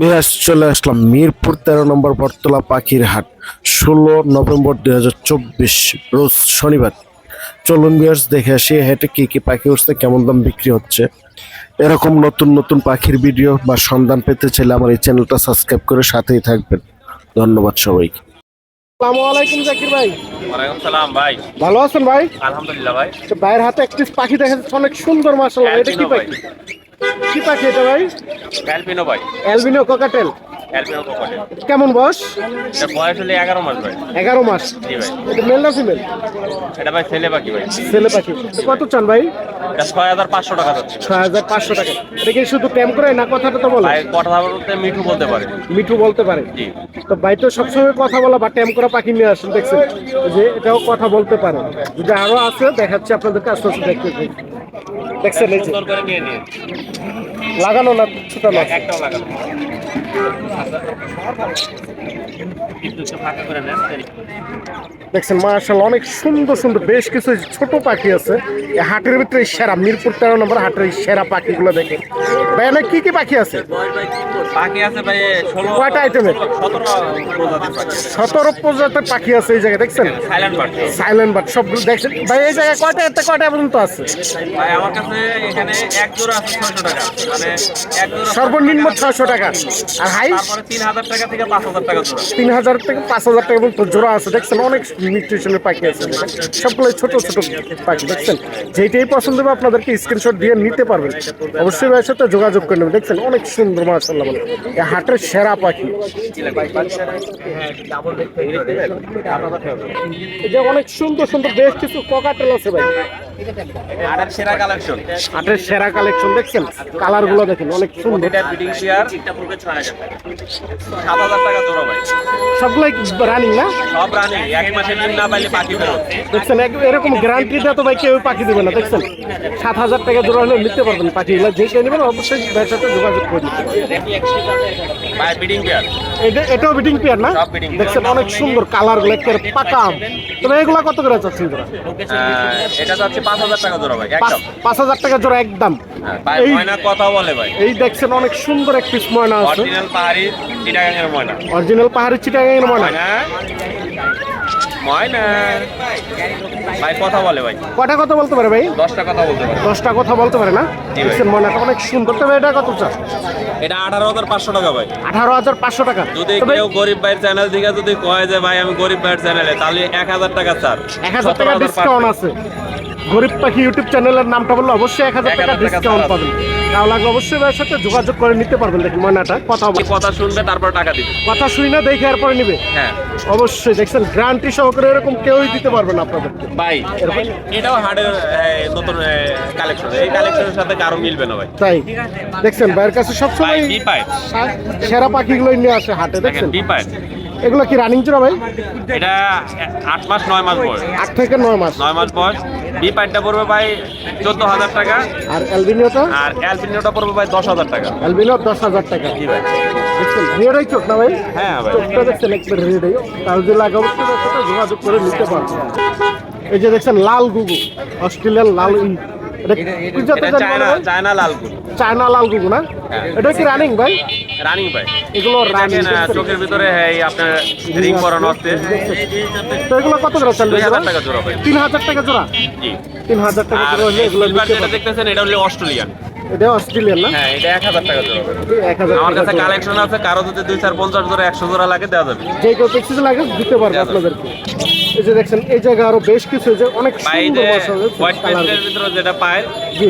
বিহাস চলে আসলাম মিরপুর তেরো নম্বর বটতলা পাখির হাট ষোলো নভেম্বর দুই হাজার চব্বিশ রোজ শনিবার। চলুন বিহাস দেখে আসি হাটে কি কি পাখি উঠছে কেমন দাম বিক্রি হচ্ছে। এরকম নতুন নতুন পাখির ভিডিও বা সন্ধান পেতে চাইলে আমার এই চ্যানেলটা সাবস্ক্রাইব করে সাথেই থাকবেন। ধন্যবাদ সবাইকে। আসসালামু আলাইকুম জাকির ভাই। ওয়ালাইকুম সালাম ভাই। ভালো আছেন ভাই? আলহামদুলিল্লাহ ভাই। তো ভাইয়ের হাতে একটি পাখি দেখা যাচ্ছে অনেক সুন্দর মাসাল্লাহ এটা কি। পাখি? কি পাখি এটা ভাই? অ্যালপিনো ভাই। Albino cockatiel. Albino cockatiel. কেমন বয়স? এটা বয়স হলে মাস ভাই। এগারো মাস। জি ভাই। এটা মেল না ফিমেল এটা ভাই ছেলে পাখি ভাই। ছেলে পাখি। কত চান ভাই? এটা টাকা যাচ্ছে ছয় হাজার পাঁচশো টাকা। এটা কি শুধু ট্যাম করে না কথাটা তো বলে? ভাই কথা বলতে মিঠু বলতে পারে। মিঠু বলতে পারে। জি। তো ভাই তো সবসময় কথা বলা বা ট্যাম করা পাখি নিয়ে আসেন দেখছেন? যে এটাও কথা বলতে পারে। যদি আরও আছে দেখাচ্ছি আপনাদেরকে আস্তে আস্তে দেখতে। দেখছেন এই যে। সুন্দর করে নিয়ে নিয়ে লাগানো না ছোটানো একটাও লাগানো। দেখছেন মার্শাল অনেক সুন্দর সুন্দর বেশ কিছু ছোট পাখি আছে। হাটের ভিতরে সেরা মিরপুর তেরো নম্বর হাটের সেরা পাখিগুলো দেখে ভাই অনেক কি কি পাখি আছে? বাকি আছে ভাই কয়টা? সতেরো প্রজাতির পাখি আছে। এই জায়গায় দেখছেন? সাইলেন্ট বার্ড সবগুলো দেখছেন। ভাই এই জায়গায় কয়টা এতে কয়টা পর্যন্ত আছে? ভাই আমার কাছে এখানে এক জোড়া আছে ছয়শো টাকা মানে সর্বনিম্ন ছয়শো টাকা। আর হাই তিন হাজার টাকা থেকে পাঁচ হাজার টাকা জোড়া। তিন হাজার থেকে পাঁচ হাজার টাকা পর্যন্ত জোড়া আছে, দেখছেন? অনেক নিউট্রিশনের পাখি আছে। সবগুলো ছোট ছোট পাখি, দেখছেন? যেইটাই পছন্দ হবে আপনাদেরকে স্ক্রিনশট দিয়ে নিতে পারবেন। অবশ্যই ভাইয়ের সাথে যোগাযোগ করে নেবেন। দেখছেন? অনেক সুন্দর মাসাল্লাহ বলে। এই হাটের সেরা পাখি। যে অনেক সুন্দর সুন্দর, বেশ কিছু ককাটেল আছে ভাই। আটার সেরা কালেকশন দেখছেন? কালারগুলো দেখেন, অনেক সুন্দর। এটা সবগুলাই রানিং না? সব রানি এক না পাইলে পাখি দেখছেন এরকম গ্যারান্টি দেওয়া তো ভাই কেউ পাখি দেবে না দেখছেন? সাত হাজার টাকা জোড়া হলে নিতে পারবেন পাখিগুলো যে কেউ নেবেন অবশ্যই ভাইয়ের সাথে যোগাযোগ করে নিতে পারবেন। বিডিং পেয়ার এটা এটাও বিডিং পেয়ার না? দেখছেন অনেক সুন্দর কালারগুলো একেবারে পাকা তবে এগুলা কত করে চাচ্ছেন জোড়া? এটা যাচ্ছে পাঁচ হাজার টাকা জোড়া ভাই পাঁচ একদম হাজার টাকা জোড়া একদম। এই- ময়না কথা বলে ভাই। এই দেখছেন অনেক সুন্দর এক পিস ময়না আছে। অরিজিনাল পাহাড়ি চিটাগাঙের ময়না। অরিজিনাল পাহাড়ি চিটাগাঙের ময়না। ময়না? ময়না? ভাই কথা বলে ভাই। কটা কথা বলতে পারে ভাই? দশটা কথা বলতে পারে। দশটা কথা বলতে পারে না? দেখছেন ময়নাটা অনেক সুন্দর। তবে এটা কত চা এটা আঠারো হাজার পাঁচশো টাকা ভাই। আঠারো হাজার পাঁচশো টাকা। যদি কেউ গরিব ভাইয়ের চ্যানেল থেকে যদি কয় যে ভাই আমি গরিব ভাইয়ের চ্যানেলে তাহলে এক হাজার টাকা স্যার এক হাজার টাকা ডিসকাউন্ট আছে। গরিব পাখি ইউটিউব চ্যানেলের নামটা বললে অবশ্যই এক হাজার টাকা ডিসকাউন্ট পাবেন। তাহলে আগে অবশ্যই ভাইয়ের সাথে যোগাযোগ করে নিতে পারবেন। দেখুন ময়নাটা কথা বল- কথা শুনবে তারপর টাকা দিবে। কথা শুই না দেখে এরপরে নিবে। হ্যাঁ। অবশ্যই দেখছেন গ্যারান্টি সহকারে এরকম কেউই দিতে পারবে না আপনাদেরকে। ভাই এটাও হার্ডের নতুন কালেকশন এই কালেকশনের সাথে কারও মিলবে না ভাই। তাই। দেখছেন ভাইয়ের কাছে সবসময় সেরা পাখিগুলোই নিয়ে আসে হাটে দেখেন দেখছেন? এগুলো কি রানিং চোরা ভাই? এটা আট মাস নয় মাস বয়স। আট থেকে নয় মাস। নয় মাস বয়স। বি পাইটটা পড়বে ভাই চোদ্দ হাজার টাকা। আর অ্যালবিনিওটা আর অ্যালপিনিওটা পড়বে ভাই দশ হাজার টাকা। অ্যালবিনিও দশ হাজার টাকা। জি ভাই। দেখছেন রেডই চোখ না ভাই? হ্যাঁ ভাই। চোখটা দেখছেন একবার রেডই যোগাযোগ করে নিতে এই যে দেখছেন লাল গুগু অস্ট্রেলিয়ান লাল চায়না বলে ভাই? চায়না লাল গুগু না? হ্যাঁ। এটা কি রানিং ভাই? রানিং ভাই। এগুলো রানিং চোখের ভিতরে আপনার রিং করানো আছে। তো এগুলো কত করে চলবে দুই হাজার টাকা জোড়া ভাই। টাকা জোড়া? জি। টাকা আর জোড়া হলে এগুলো যেটা দেখতেছেন এটা হলো অস্ট্রেলিয়ান। এটা অস্ট্রেলিয়ান না? হ্যাঁ এটা টাকা জোড়া আমার কাছে কালেকশন আছে কারও যদি দুই চার পঞ্চাশ জোড়া একশো জোড়া লাগে দেওয়া যাবে। যে কেউ লাগে দিতে পারবে আপনাদেরকে। এই যে দেখছেন এই জায়গা আরও বেশ কিছু যে অনেক সুন্দর ভিতরে যেটা পায় জি।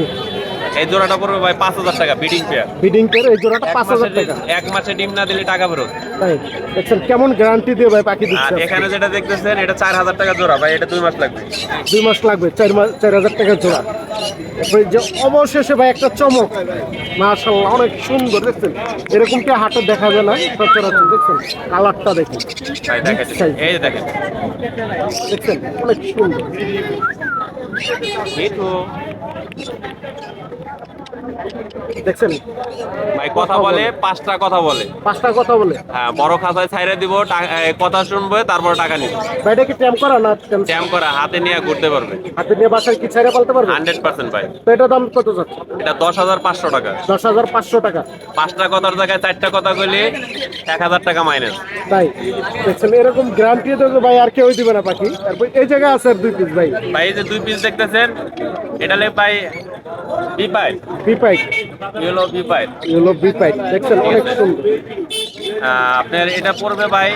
এই জোড়াটা পড়বে ভাই পাঁচ হাজার টাকা বিডিং পেয়ার বিডিং করে এই জোড়াটা পাঁচ হাজার টাকা। এক মাসে ডিম না দিলে টাকা ফেরত। তাই? দেখছেন কেমন গ্যারান্টি দিয়ে ভাই পাখি দিচ্ছে এখানে যেটা দেখতেছেন এটা চার হাজার টাকা জোড়া ভাই এটা দুই মাস লাগবে। দুই মাস লাগবে চার মাস চার হাজার টাকা জোড়া। যে অবশেষে ভাই একটা চমক। মাশাল্লাহ অনেক সুন্দর দেখছেন? এরকম কি হাটে দেখা যায় না সচরাচর দেখছেন? কালারটা দেখুন। এই দেখেন। দেখছেন? অনেক সুন্দর। দেখছেন? ভাই কথা বলে পাঁচটা কথা বলে। পাঁচটা কথা বলে। হ্যাঁ বড় ছাইরে দিব কথা শুনবে তারপর টাকা নিবে। ভাই এটা কি ট্যাম্প করা না জ্যাম করা হাতে নিয়ে ঘুরতে পারবে। হাতে নিয়ে বাসায় কি ছেড়ে পালতে পারবে? হান্ড্রেড পার্সেন্ট ভাই। তো এটার দাম কত যাচ্ছে? এটা দশ হাজার পাঁচশো টাকা। দশ হাজার পাঁচশো টাকা। পাঁচটা কথার জায়গায় চারটা কথা কইলে এক হাজার টাকা মাইনাস তাই? দেখছেন এরকম গ্যারান্টি ভাই আর কেউ দিবে না পাখি। তারপর এই জায়গায় আছে দুই পিস ভাই। ভাই এই যে দুই পিস দেখতেছেন এটা লে ভাই বিপাই বিপাইট ইয়েলো বিপাই এগুলো বিপাইট দেখছেন অনেক সুন্দর আপনার এটা পড়বে ভাই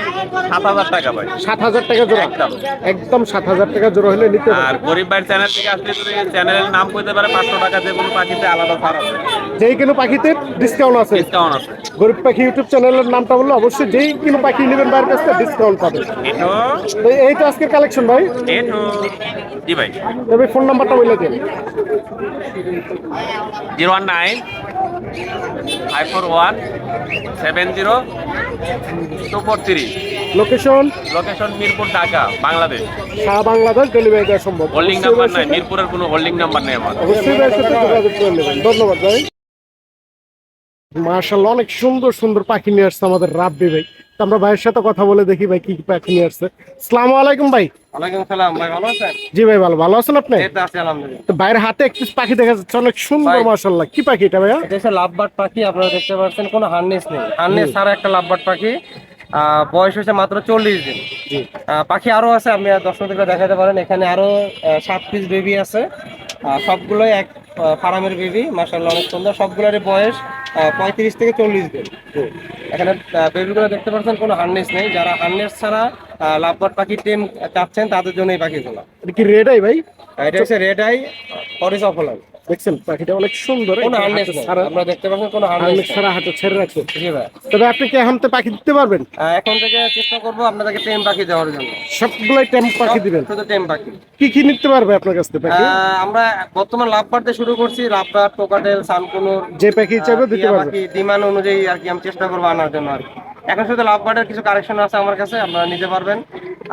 সাত হাজার টাকা ভাই। সাত হাজার টাকা জোড়া। একদম। একদম সাত হাজার টাকা জোড়া হলে নিতে আর গরিব ভাইয়ের চ্যানেল থেকে আসলে যদি চ্যানেলের নাম কইতে পারে পাঁচশো টাকা যে কোনো পাখিতে আলাদা ছাড় আছে। যেই কোনো পাখিতে ডিসকাউন্ট আছে। ডিসকাউন্ট আছে। গরিব পাখি ইউটিউব চ্যানেলের নামটা বললে অবশ্যই যেই কোনো পাখি নেবেন বাইরের কাছ থেকে ডিসকাউন্ট পাবে এটো? তো এই তো আজকের কালেকশন ভাই। জি ভাই। তবে ফোন নাম্বারটা বলে দিন। Zero one nine five four one seven zero location location Mirpur Dhaka Bangladesh. সারা বাংলাদেশ ডেলিভারি দেওয়া সম্ভব। হোল্ডিং নাম্বার নাই মিরপুরের কোনো হোল্ডিং নাম্বার নেই আমার। অবশ্যই যোগাযোগ করে নেবেন ধন্যবাদ ভাই। মার্শাল্লাহ অনেক সুন্দর সুন্দর পাখি নিয়ে আসছে আমাদের রাব্বি ভাই। তো আমরা ভাইয়ের সাথে কথা বলে দেখি ভাই কি কি পাখি নিয়ে আসছে। আসসালামু আলাইকুম ভাই। ওয়ালাইকুম সালাম ভাই ভালো আছেন? জি ভাই ভালো। ভালো আছেন আপনি? এই তো আছি আলহামদুলিল্লাহ। তো ভাইয়ের হাতে একটি পাখি দেখা যাচ্ছে অনেক সুন্দর ভাই। মার্শাল্লাহ কি পাখি এটা ভাইয়া? এটা হচ্ছে লাভবার্ড পাখি আপনারা দেখতে পাচ্ছেন কোনো হার্নেস নেই। হার্নেস ছাড়া একটা লাভবার্ড পাখি। বয়স হয়েছে মাত্র চল্লিশ দিন। পাখি আরও আছে আপনি দর্শকদেরকে দেখাতে পারেন। এখানে আরও সাত পিস বেবি আছে। সবগুলোই এক ফার্মের বেবি মাসাল্লাহ অনেক সুন্দর। সবগুলোরই বয়স পঁয়ত্রিশ থেকে চল্লিশ দিন। এখানে বেবিগুলো দেখতে পাচ্ছেন কোনো হার্নেস নেই। যারা হার্নেস ছাড়া লাভবার্ড পাখি টেম চাচ্ছেন তাদের জন্য এই পাখিগুলো। এটা কি রেড আই ভাই? এটা হচ্ছে রেড আই হরিস অফলার দেখছেন পাখিটা অনেক সুন্দর ছাড়া- আমরা দেখতে পাচ্ছেন কোনো হার্নেস হার্নেস ছাড়া হাতে ছেড়ে রাখছে। তবে আপনি কি এখন তো পাখি দিতে পারবেন? এখন থেকে চেষ্টা করব আপনাদেরকে টেম পাখি দেওয়ার জন্য। সবগুলোই টেম্প পাখি দিবেন? শুধু টেম পাখি। কি কি নিতে পারবে আপনার কাছ থেকে পাখি? আমরা বর্তমান লাভবার দিয়ে শুরু করছি লাভবার টোকাটেল সানকুনুর যে পাখি চাইবে দিতে পারবে। ডিমান্ড অনুযায়ী আর কি আমি চেষ্টা করব আনার জন্য আর কি। এখন শুধু লাভবার্ডের কিছু কালেকশন আছে আমার কাছে আপনারা নিতে পারবেন।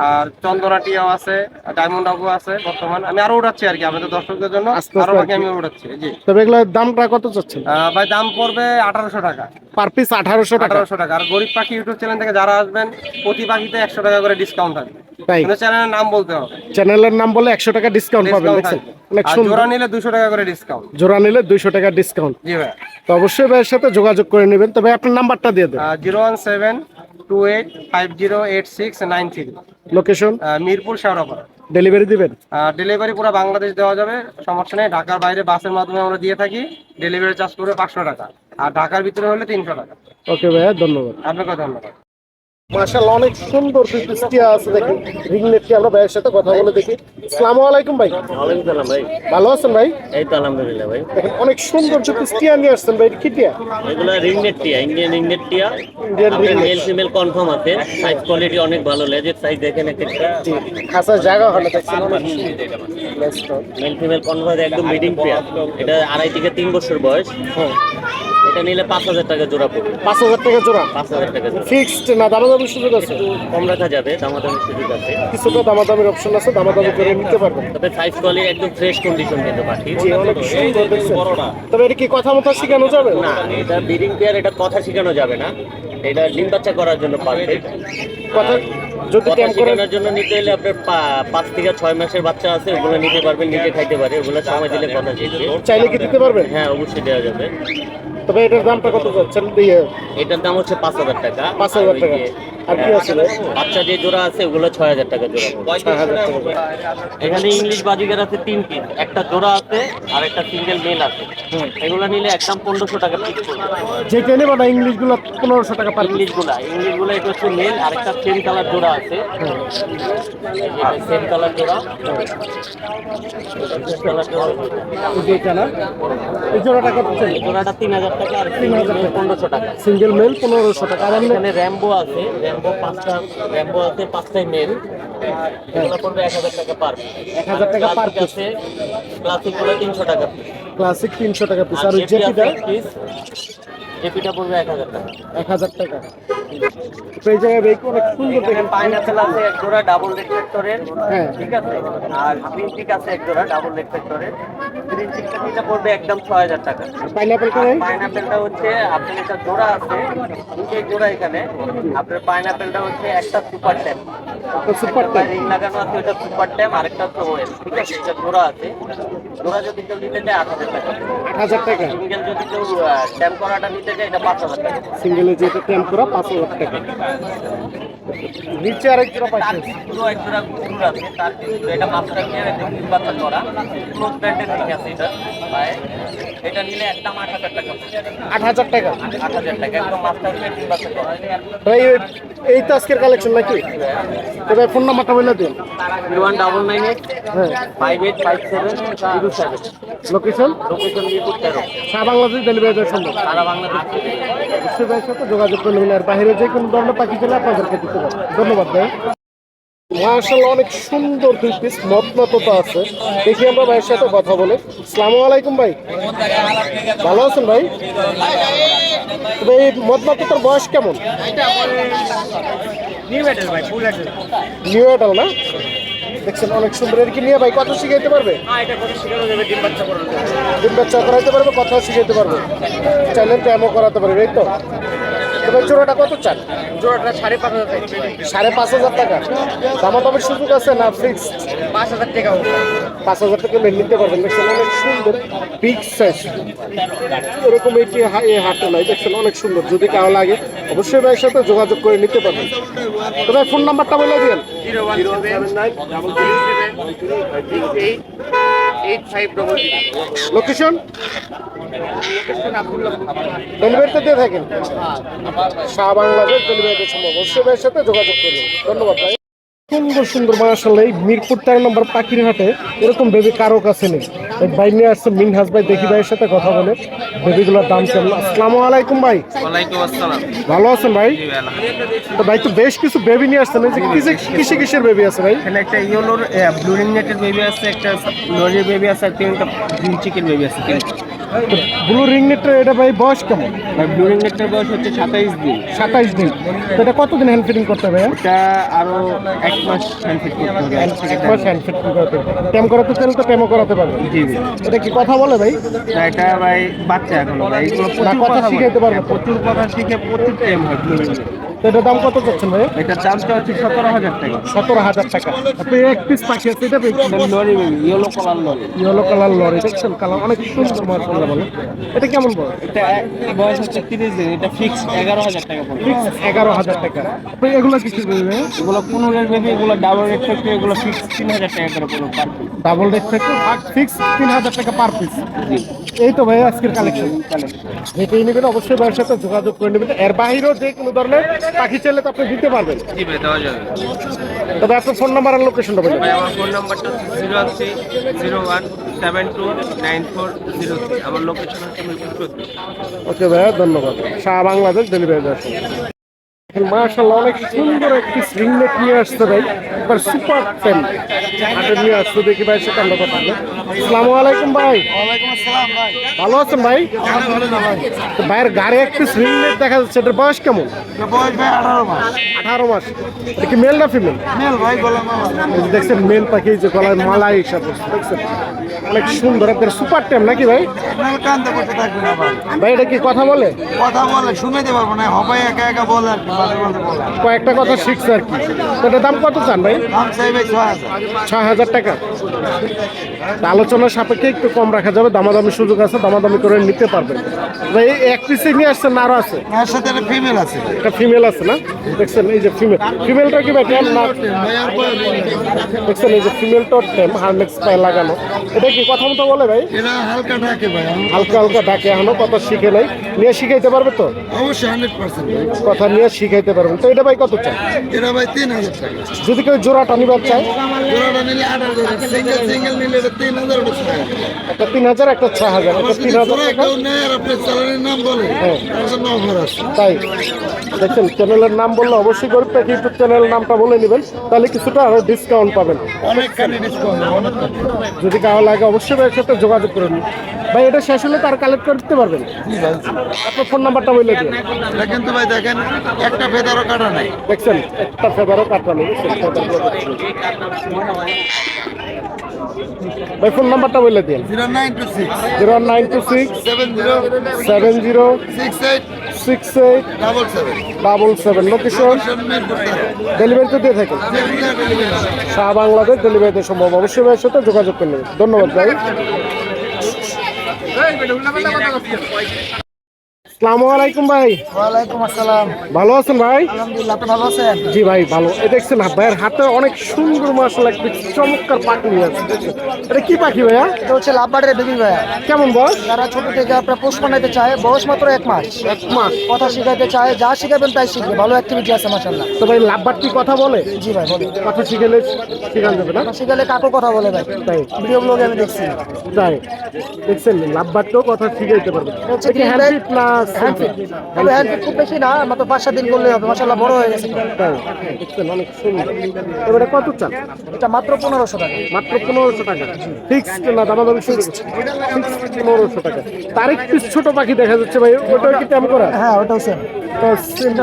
আর চন্দনা টিয়াও আছে ডায়মন্ড আবু আছে বর্তমান। আমি আরও উড়াচ্ছি আর কি আমাদের দর্শকদের জন্য। আরও আর পাখি কি। আমি উড়াচ্ছি জি। তবে এগুলোর দামটা কত চাচ্ছেন? ভাই দাম পড়বে আঠারোশো টাকা। পার পিস আঠারোশো টাকা। আঠারোশো টাকা। আর গরিব পাখি ইউটিউব চ্যানেল থেকে যারা আসবেন প্রতি পাখিতে একশো টাকা করে ডিসকাউন্ট থাকবে। চ্যানেলের নাম বলতে হবে। চ্যানেলের নাম বলে একশো টাকা ডিসকাউন্ট পাবেন জোড়া নিলে দুশো টাকা করে ডিসকাউন্ট জোড়া নিলে দুইশো টাকা ডিসকাউন্ট জি ভাই। তো অবশ্যই ভাইয়ের সাথে যোগাযোগ করে নেবেন। তবে আপনার নাম্বারটা দিয়ে দেন। Zero one seven two eight five zero eight six nine three location Mirpur Shewrapara. Delivery দিবেন? ডেলিভারি পুরো বাংলাদেশ দেওয়া যাবে সমস্যা নেই। ঢাকার বাইরে বাসের মাধ্যমে আমরা দিয়ে থাকি ডেলিভারি চার্জ পড়বে পাঁচশো টাকা। আর ঢাকার ভিতরে হলে তিনশো টাকা। ওকে ভাইয়া ধন্যবাদ। আপনাকে ধন্যবাদ। মাশাআল্লাহ অনেক সুন্দর পিস টিয়া আছে দেখি। রিংনেট কি আমরা ভাইয়ের সাথে কথা বলে দেখি। আসসালামু আলাইকুম ভাই। ওয়ালাইকুম সালাম ভাই। ভালো আছেন ভাই? এই তো আলহামদুলিল্লাহ ভাই। দেখেন অনেক সুন্দর পিস টিয়া নিয়ে আসছেন ভাই কি টিয়া? এগুলো রিংনেট টিয়া ইন্ডিয়ান রিংনেট টিয়া। ইন্ডিয়ান মেল ফিমেল কনফার্ম আছে সাইজ কোয়ালিটি অনেক ভালো লেজের সাইজ দেখেন এক একটা খাসা জায়গা হলো দেখছেন। মেল ফিমেল কনফার্ম একদম মিডিং পেয়ার এটা আড়াই থেকে তিন বছর বয়স। হ্যাঁ এটা নিলে পাঁচ হাজার টাকা জোড়া পড়বে। পাঁচ হাজার টাকা জোড়া? পাঁচ হাজার টাকা জোড়া। ফিক্সড না দামাদামি সুযোগ আছে? কম রাখা যাবে দামাদামি সুযোগ আছে। কিছুটা দামাদামির অপশন আছে দামাদামি করে নিতে পারবেন। তবে সাইজ কোয়ালিটি একদম ফ্রেশ কন্ডিশন কিন্তু পাখি। জি অনেক সুন্দর দেখছেন। তবে এটা কি কথা মতো শেখানো যাবে? না এটা ব্রিডিং পেয়ার এটা কথা শেখানো যাবে না। এটা ডিম বাচ্চা করার জন্য পারফেক্ট কথা যদি ট্যাম করে জন্য নিতে হলে আপনার পাঁচ থেকে ছয় মাসের বাচ্চা আছে ওগুলো নিতে পারবেন নিজে খাইতে পারে ওগুলো সময় দিলে কথা শিখবে চাইলে কি দিতে পারবেন? হ্যাঁ অবশ্যই দেওয়া যাবে। তবে এটার দামটা কত যাচ্ছেন দিয়ে এটার দাম হচ্ছে পাঁচ হাজার টাকা পাঁচ হাজার টাকা। আর কি আছে? বাচ্চা যে জোড়া আছে ওগুলো ছয় হাজার টাকা জোড়া। ছয় হাজার টাকা এখানে ইংলিশ বাজিগার আছে তিন পিস একটা জোড়া আছে আর একটা সিঙ্গেল মেল আছে। এগুলো নিলে একদম পনেরোশো টাকা পিস যেটা নেব না ইংলিশগুলো পনেরোশো টাকা পার ইংলিশগুলা ইংলিশগুলা এটা হচ্ছে মেল আর একটা সেম কালার জোড়া আছে। সেম কালার জোড়া। কালার জোড়া এই জোড়াটা কত চাই? জোড়াটা তিন হাজার টাকা আর তিন হাজার পনেরোশো টাকা। সিঙ্গেল মেল পনেরোশো টাকা। আর এখানে র্যাম্বো আছে। র্যাম্বো পাঁচটা র্যাম্বো আছে পাঁচটাই মেল এগুলো পড়বে এক হাজার টাকা পার এক হাজার টাকা পার আছে ক্লাসিকগুলো তিনশো টাকা। ক্লাসিক তিনশো টাকা পিস আর জেপিটা এক পড়বে এক হাজার টাকা। এক হাজার টাকা। এই জায়গায় ভাই অনেক সুন্দর দেখেন পাইনাপেল আছে এক জোড়া ডাবল রেফ্লেক্টরের হ্যাঁ। ঠিক আছে? আর গ্রিন চিক আছে এক জোড়া ডাবল রেফ্লেক্টরের গ্রিন কিনা পড়বে একদম ছয় হাজার টাকা। পাইনাপেল পাইনাপেলটা হচ্ছে? আপনার এটা জোড়া আছে দুটোই জোড়া এখানে আপনার পাইনাপেলটা হচ্ছে একটা সুপার ট্যাম সুপার রিং লাগানো আছে ওটা সুপার ট্যাম আরেকটা হচ্ছে ওয়েল ঠিক আছে? এটা জোড়া আছে। জোড়া যদি কেউ নিতে চায় আট হাজার টাকা। আট হাজার টাকা। সিঙ্গেল যদি কেউ ট্যাম করাটা নিতে পাঁচ সিঙ্গেলে যেটা টেম করা পাঁচ হাজার টাকা। নিচে আরেক জোড়া পাইছে। পুরো এক জোড়া কুকুর আছে তার এটা মাস্টার নিয়ে তিন বাচ্চা করা ক্লোজ ব্র্যান্ডের রিং আছে এটা। এটা নিলে একদম আট হাজার টাকা। আট হাজার টাকা। আট হাজার টাকা একদম মাস্টার নিয়ে তিন বাচ্চা করা ভাই এই- এই তো আজকের কালেকশন নাকি? তো ভাই ফোন নাম্বারটা বলে দিন zero one double nine eight হ্যাঁ। Five eight five seven zero seven location location Mirpur তেরো। সারা বাংলাদেশ ডেলিভারি দেওয়া সম্ভব। সারা বাংলাদেশ অবশ্যই সাথে যোগাযোগ করে নেবেন আর বাইরে যে কোনো ধরনের পাখি চলে আপনাদেরকে দিতে পারব। ধন্যবাদ ভাই। মার্শাল্লাহ অনেক সুন্দর দুই পিস মতনততা আছে। দেখি আমরা ভাইয়ের সাথে কথা বলে। আসসালামু আলাইকুম ভাই। ভালো আছেন ভাই? তবে এই মতনততার বয়স কেমন? নিউ এডাল না? দেখছেন অনেক সুন্দর। এর কি নিয়ে ভাই কথা শিখাইতে পারবে? ডিম বাচ্চা করাইতে পারবে কথা শিখাইতে পারবে। চাইলে ড্যামও করাতে পারবে এই তো। তবে জোড়াটা কত চান? জোড়াটা সাড়ে পাঁচ হাজার টাকা। সাড়ে পাঁচ হাজার টাকা। দামা দামের সুযোগ আছে না ফিক্সড পাঁচ হাজার টাকা পাঁচ হাজার টাকা মেন নিতে পারবেন। দেখছেন অনেক সুন্দর। বিগ সাইজ এরকম এটি হাটে নাই। দেখছেন অনেক সুন্দর। যদি কারও লাগে অবশ্যই ভাইয়ের সাথে যোগাযোগ করে নিতে পারবেন। তো ভাই ফোন নাম্বারটা বলে দিন লোকেশন ডেলিভারিতে দিয়ে থাকেন। শাহ বাংলাদেশ ডেলিভারিতে সম্ভব। অবশ্যই সাথে যোগাযোগ করবেন ধন্যবাদ ভাই। সুন্দর সুন্দর মাসাল্লাহ এই মিরপুর তেরো নম্বর পাখির হাটে এরকম বেবি কারও কাছে নেই। ভাই নিয়ে আসছে মিনহাজ ভাই দেখি ভাইয়ের সাথে কথা বলে। বেবিগুলোর দাম কেমন? আসসালামু আলাইকুম ভাই। ভালো আছেন ভাই? তো ভাই তো বেশ কিছু বেবি নিয়ে আসছেন যে কিসে- কিসে কিসের বেবি আছে ভাই? এখানে একটা ইয়েলোর ব্লু রিং নেটের বেবি আছে একটা লরির বেবি আছে আর তিনটা গ্রিন চিকেন বেবি আছে তো ব্লু রিং নেটের এটা ভাই বয়স কেমন? ব্লু রিং নেটের বয়স হচ্ছে সাতাইশ দিন। সাতাইশ দিন। তো এটা কতদিন হ্যান্ড ফিটিং করতে হবে? এটা আরও এক মাস হ্যান্ড ফিট করতে হবে। এক মাস হ্যান্ড ফিটিং করতে হবে। করাতে চাইলে তো টেমও করাতে পারবে জি জি। এটা কি কথা বলে ভাই? না, এটা ভাই বাচ্চা এখনও ভাই। এগুলো কথা শিখাইতে পারবে? প্রচুর কথা শিখে প্রচুর টাইম হয় ব্লু তো এটার দাম কত চাচ্ছেন ভাই? এটার দামটা হচ্ছে সতেরো হাজার টাকা। সতেরো হাজার টাকা। আপনি এক পিস পাখি আছে এটা lory yellow colour lory. Yellow colour lory দেখছেন? কালার অনেক সুন্দর মার্শাল্লাহ বলে এটা কেমন বড় এটা বয়স হচ্ছে তিরিশ দিন এটা ফিক্স এগারো হাজার টাকা পড়বে। এগারো হাজার টাকা। আপনি এগুলো কিছু বলবেন এগুলো পনেরো বেবি এগুলো ডাবল রেট ফ্যাক্টরি এগুলো ফিক্স তিন হাজার টাকা করে পড়বে পার পিস ডাবল রেট থেকে ফিক্স তিন হাজার টাকা পার পিস এই তো ভাই আজকের কালেকশন যেটাই নেবেন অবশ্যই ভাইয়ের সাথে যোগাযোগ করে নেবেন। এর বাহিরেও যে কোনো ধরনের পাখি চাইলে তো আপনি দিতে পারবেন। জি ভাই দেওয়া যাবে। তবে আপনার ফোন নাম্বার আর লোকেশনটা বলবেন ভাই আমার ফোন নাম্বারটা zero one three zero one seven two nine four zero three আমার লোকেশন হচ্ছে ওকে ভাইয়া ধন্যবাদ। শাহ বাংলাদেশ ডেলিভারি দেওয়ার মার্শাল্লাহ অনেক সুন্দর একটি স্লিং নিয়ে আসছে ভাই। এবার সুপার টেন হাটে নিয়ে আসছে দেখি ভাই সেটা আমরা কথা। আসসালামু আলাইকুম ভাই। ভালো আছেন ভাই? ভাইয়ের গাড়ি একটি স্লিং নেট দেখা যাচ্ছে এটার বয়স কেমন? আঠারো মাস। এটা কি মেল। না ফিমেল দেখছেন মেল পাখি যে গলায় মালা হিসাব দেখছেন? অনেক সুন্দর একবার সুপার টেম নাকি ভাই? ভাই। এটা কি কথা বলে? কথা বলে শুনাইতে পারব না হবাই একা একা বলে আর কয়েকটা কথা শিখছে আর কি। তো দাম কত চান ভাই? দাম ছয় হাজার। ছয় হাজার টাকা। আলোচনার সাপেক্ষে একটু কম রাখা যাবে দামাদামি সুযোগ আছে দামাদামি করে নিতে পারবেন। ভাই এক পিসে নিয়ে আসছেন না আরও আছে? সাথে একটা ফিমেল আছে। একটা ফিমেল আছে না? দেখছেন এই যে ফিমেল ফিমেলটা কি ভাই টেম না দেখছেন এই যে ফিমেলটা টেম হার্নেক্স পায়ে লাগানো। এটা কি কথা মতো বলে ভাই? হালকা ডাকে ভাই হালকা। হালকা ডাকে এখনও কথা শিখে নাই। নিয়ে শিখাইতে পারবে তো? অবশ্যই হান্ড্রেড পার্সেন্ট কথা নিয়ে শিখাইতে পারবেন। তো এটা ভাই কত চাই? এরা ভাই তিন হাজার টাকা। যদি কেউ জোড়াটা নিবার চায়? জোড়াটা নিলে আট হাজার সিঙ্গেল সিঙ্গেল নিলে এটা তিন হাজার। একটা তিন হাজার একটা ছয় হাজার একটা তিন হাজার নাম বলে হ্যাঁ। তাই। দেখছেন চ্যানেলের নাম বললে অবশ্যই গরিব পাখি ইউটিউব চ্যানেলের নামটা বলে নেবেন তাহলে কিছুটা আরও ডিসকাউন্ট পাবেন। অনেকখানি ডিসকাউন্ট যদি কারও লাগে অবশ্যই ভাইয়ের সাথে যোগাযোগ করুন ভাই এটা শেষ হলে তার কালেক্ট করতে পারবেন। আপনার ফোন নাম্বারটা বলে দিন। এটা কিন্তু ভাই দেখেন একটা ফেদারও কাটা নাই। দেখছেন একটা ফেভারও কাটা নেই। ভাই ফোন নাম্বারটা বলে দিন। Zero nine two six. Zero nine two six seven zero seven zero six eight six eight double seven double seven location delivery তো দিয়ে থাকে। শাহ বাংলাদেশ ডেলিভারিতে সম্ভব। অবশ্যই ভাইয়ের সাথে যোগাযোগ করে নেবেন। ধন্যবাদ ভাই। আসসালামু আলাইকুম ভাই। ওয়ালাইকুম আসসালাম। ভালো আছেন ভাই? আলহামদুলিল্লাহ আপনি ভালো আছেন? জি ভাই ভালো। এই দেখছেন ভাইয়ের হাতে অনেক সুন্দর মাসাল একটা চমৎকার পাখি আছে এটা কি পাখি ভাইয়া? এটা হচ্ছে লাভবার্ডের বেবি ভাইয়া। কেমন বয়স? যারা ছোট থেকে আপনার পোষ বানাইতে চায় বয়স মাত্র এক মাস। এক মাস। কথা শিখাইতে চায় যা শিখাবেন তাই শিখবে। ভালো অ্যাক্টিভিটি আছে মাসাল্লাহ তো ভাই কি কথা বলে? জি ভাই বলি। কথা শিখেলে শিখান যাবে না? শিখালে কাকু কথা বলে ভাই। তাই। ভিডিও ব্লগে আমি দেখছি। তাই। দেখছেন লাভবারটাও কথা শিখাইতে পারবে। হ্যান্ড ফিট না হ্যান্ড ফিট তবে হ্যান্ড ফিট খুব বেশি না মাত্র পাঁচ সাত দিন করলে হবে মাসাল্লাহ বড় হয়ে গেছে এবারে কত চান এটা মাত্র পনেরোশো টাকা মাত্র পনেরোশো টাকা ফিক্সড না দামা দামি ফিক্সড পনেরোশো টাকা তার একটু ছোট পাখি দেখা যাচ্ছে ভাই ওটা কি তেমন করা হ্যাঁ ওটাও সেম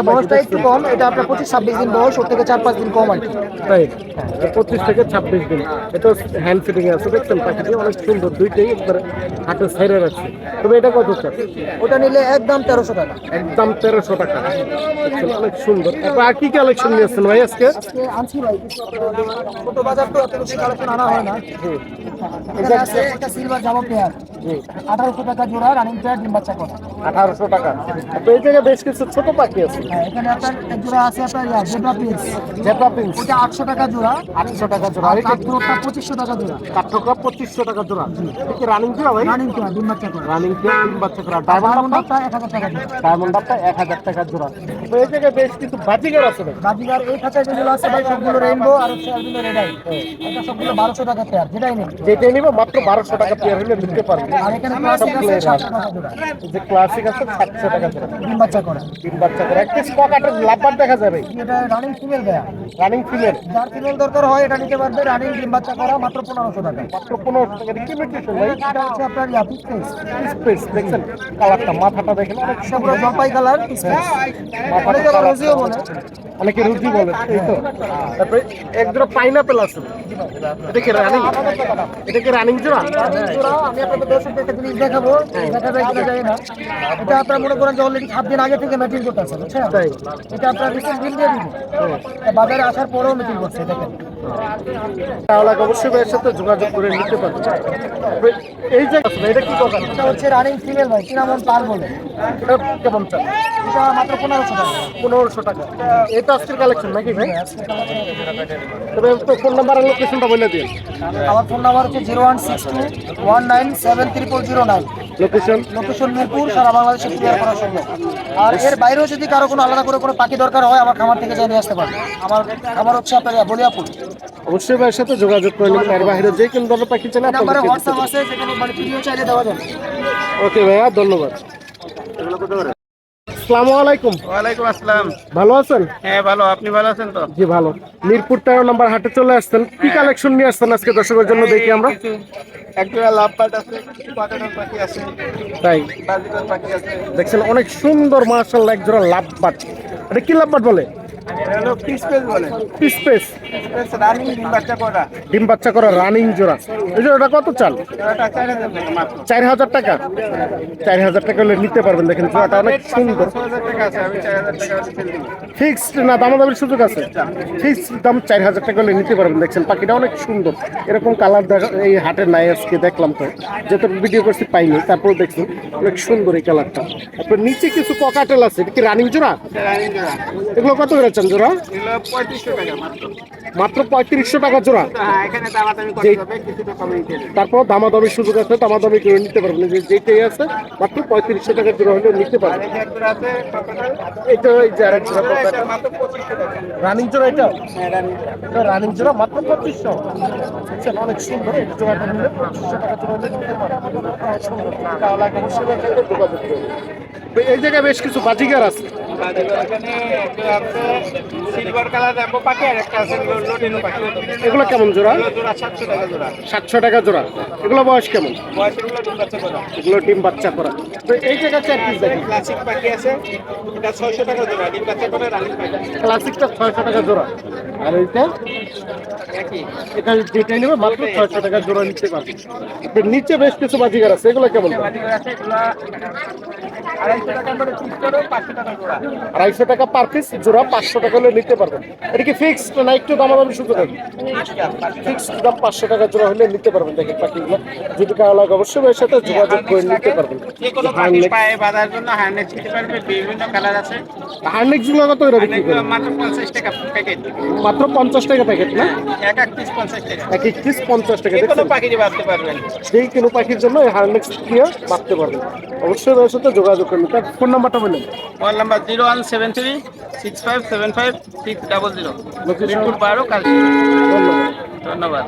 বয়সটা একটু কম এটা আপনার পঁচিশ ছাব্বিশ দিন বয়স ওর থেকে চার পাঁচ দিন কম আর কি তাই পঁচিশ থেকে ছাব্বিশ দিন এটা হ্যান্ড ফিটিং আছে দেখছেন পাখিটি অনেক সুন্দর দুইটাই হাতের সাইডে রাখছে। তবে এটা কত চান ওটা নিলে একদম তেরোশো টাকা। একদম তেরোশো টাকা। অনেক সুন্দর। এবার আর কি কালেকশন নিয়েছেন ভাই আজকে? আজকে আনছি ভাই। ছোট বাজার তো এত বেশি কালেকশন আনা হয় না। এখানে আছে একটা সিলভার জামা পেয়ার। আঠারোশো টাকা জোড়া রানিং পেয়ার ডিম বাচ্চা করা। আঠারোশো টাকা। তো এই জায়গায় বেশ কিছু ছোট পাখি আছে। হ্যাঁ এখানে আপনার জোড়া আছে আপনার জেব্রা পিস জেব্রা পিন্স ওটা আটশো টাকা জোড়া। আটশো টাকা জোড়া। আর আর পঁচিশশো টাকা জোড়া। কাঠঠোকরা পঁচিশশো টাকা জোড়া। কি রানিং জোড়া ভাই? রানিং পেয়ার ডিম বাচ্চা করা রানিং তিন বাচ্চা করা ডায়মন্ড ডায়মন্ডটা এক হাজার টাকা জোড়া। ডায়মন্ড আপটা এক হাজার টাকা জোড়া। তো এই জায়গায় বেশ কিছু বাজিগার আছে ভাই। বাজিগার এই খাঁচায় যেগুলো আছে ভাই সবগুলো রেইনবো আর এটা সবগুলো বারোশো টাকা পেয়ার যেটাই নেই। নিবে মাত্র বারোশো টাকা পেয়ার হলে নিতে পারবে। আর এখানে ক্লাসিক আছে সাতশো জোড়া আছে সাতশো টাকা জোড়া ডিম বাচ্চা করা। তিন বাচ্চা করে। একটা স্পকাটের লাভবার দেখা যাবে। এটা রানিং ফিমেল দেয়া। রানিং ফিমেল যার ফিমেল দরকার হয় এটা নিতে পারবে রানিং ডিম বাচ্চা করা মাত্র পনেরোশো টাকা। মাত্র পনেরোশো টাকা। কি মিউটেশন ভাই? এটা হচ্ছে আপনার ইয়া পিস স্পেস দেখছেন? কালারটা মাথাটা দেখেন অনেক সবগুলো জলপাই কালার পিস অনেকে আবার রোজিও বলে। অনেকে রুটি বলে এই তো। তারপরে এক জোড়া পাইনাপেল আছে। এটা কি রানিং এটা কি রানিং জোড়া? জোড়া আমি আপনাদের দর্শকদের একটা জিনিস দেখাবো। দেখা যায় কিনা যায় না। এটা আপনারা মনে করেন যে অলরেডি সাত দিন আগে থেকে মিটিং করতেছে বুঝছেন? তাই। এটা আপনার রিসেন্ট বিল দিয়ে দিবে বাজারে আসার পরেও মিটিং করছে দেখেন। তাহলে অবশ্যই ভাইয়ের সাথে যোগাযোগ করে নিতে পারবে এই যে এটা কি কথা এটা হচ্ছে রানিং ফিমেল ভাই কিনামন পাল বলে। এটা কেমন চান? এটা মাত্র পনেরোশো টাকা। পনেরোশো টাকা। এটা আজকের কালেকশন নাকি ভাই? তবে তো ফোন নাম্বার আর লোকেশনটা বলে দিন। আমার ফোন নাম্বার হচ্ছে zero one six two one nine seven triple zero nine. Location location Mirpur সারা বাংলাদেশে ক্লিয়ার করা সম্ভব। আর এর বাইরেও যদি কারও কোনো আলাদা করে কোনো পাখি দরকার হয় আমার খামার থেকে যাই নিয়ে আসতে পারবে আমার খামার হচ্ছে আপনার বলিয়াপুর। অবশ্যই ভাইয়ের সাথে যোগাযোগ করে নেবেন এর বাইরে যে কোনো ধরনের পাখি আপনাদেরকে দিতে হোয়াটসঅ্যাপ আছে যেখানে মানে ভিডিও চাইলে দেওয়া যাবে। ওকে ভাইয়া ধন্যবাদ। আসসালামু আলাইকুম। ওয়ালাইকুম আসসালাম। ভালো আছেন? হ্যাঁ ভালো। আপনি ভালো আছেন তো? জি ভালো। মিরপুর তেরো নম্বর হাটে চলে আসছেন। কি কালেকশন নিয়ে আসছেন আজকে দর্শকের জন্য দেখি আমরা? তাই। দেখছেন অনেক সুন্দর মার্শাল এক জোড়া লাভ বাট এটা কি লাভ বাট বলে? ডিম বাচ্চা করা। রানিং জোড়া। এই জোড়াটা কত চাল? চার হাজার টাকা চার হাজার টাকা? হলে নিতে পারবেন। দেখেন জোড়াটা অনেক সুন্দর। ফিক্সড না দামাদামির সুযোগ আছে। ফিক্সড দাম চার হাজার টাকা হলে নিতে পারবেন। দেখছেন পাখিটা অনেক সুন্দর। এরকম কালার দেখা এই হাটের নাই আজকে দেখলাম তো। যত ভিডিও করছি পাইনি। তারপর দেখছি অনেক সুন্দর এই কালারটা তারপর নিচে কিছু ককাটেল আছে। এটা কি রানিং জোড়া? রানিং জোড়া। এগুলো কত করে চাচ্ছেন জোড়া? পঁয়ত্রিশশো মাত্র পঁয়ত্রিশশো টাকা জোড়া। তারপর দামাদামি সুযোগ আছে দামাদামি করে নিতে পারবেন। যে যেটাই আছে মাত্র পঁয়ত্রিশশো টাকা জোড়া হলে নিতে পারবেন? এটা রানিং জোড়া এটা? রানী। জোড়া মাত্র পঁচিশশো। অনেক সুন্দর। জোড়াটা নিলে পঁচিশশো টাকা জোড়া হলে নিতে পারবেন। এই জায়গায় বেশ কিছু বাজিগার আছে। বাজিগর এখানে একটা আছে সিলভার কালার র্যাম্বো পাখি আর একটা আছে লোডিনো পাখি। এগুলো কেমন জোড়া? জোড়া সাতশো টাকা জোড়া। সাতশো টাকা জোড়া। এগুলো বয়স কেমন? বয়সগুলো ডিম বাচ্চা করা। এগুলো ডিম বাচ্চা করা। তো এই জায়গায় চার পিস দেখি ক্লাসিক পাখি আছে। এটা ছয়শো টাকা জোড়া। ডিম বাচ্চা করে রানিং পাখি। ক্লাসিকটা ছয়শো টাকা জোড়া। আর এইটা? এটা যেটা নেবে মাত্র ছয়শো টাকা জোড়া নিতে পারবে। নিচে বেশ কিছু বাজিগার আছে। এগুলো কেমন? আড়াইশো টাকা পার পিস জোড়া পাঁচশো টাকা হলে নিতে পারবেন। এটা কি ফিক্সড না একটু দামাদামি সুযোগ আছে ফিক্সড দাম পাঁচশো টাকা জোড়া হলে নিতে পারবেন দেখেন পাখিগুলো যদি কারও লাগে অবশ্যই এর সাথে যোগাযোগ করে নিতে পারবেন। হার্নেক্সগুলো কত করে বিক্রি করেন? মাত্র পঞ্চাশ টাকা প্যাকেট মাত্র পঞ্চাশ টাকা প্যাকেট না? এক এক পিস পঞ্চাশ টাকা। এক এক পিস পঞ্চাশ টাকা বাঁধতে পারবেন। যেই কোনো পাখির জন্য হার্নেক্স দিয়ে মারতে পারবেন। অবশ্যই ওর সাথে যোগাযোগ করবেন তার ফোন নাম্বারটা বললেন mobile number zero one seven three six five seven five six double zero. Location? Mirpur বারো কাল ধন্যবাদ। ধন্যবাদ।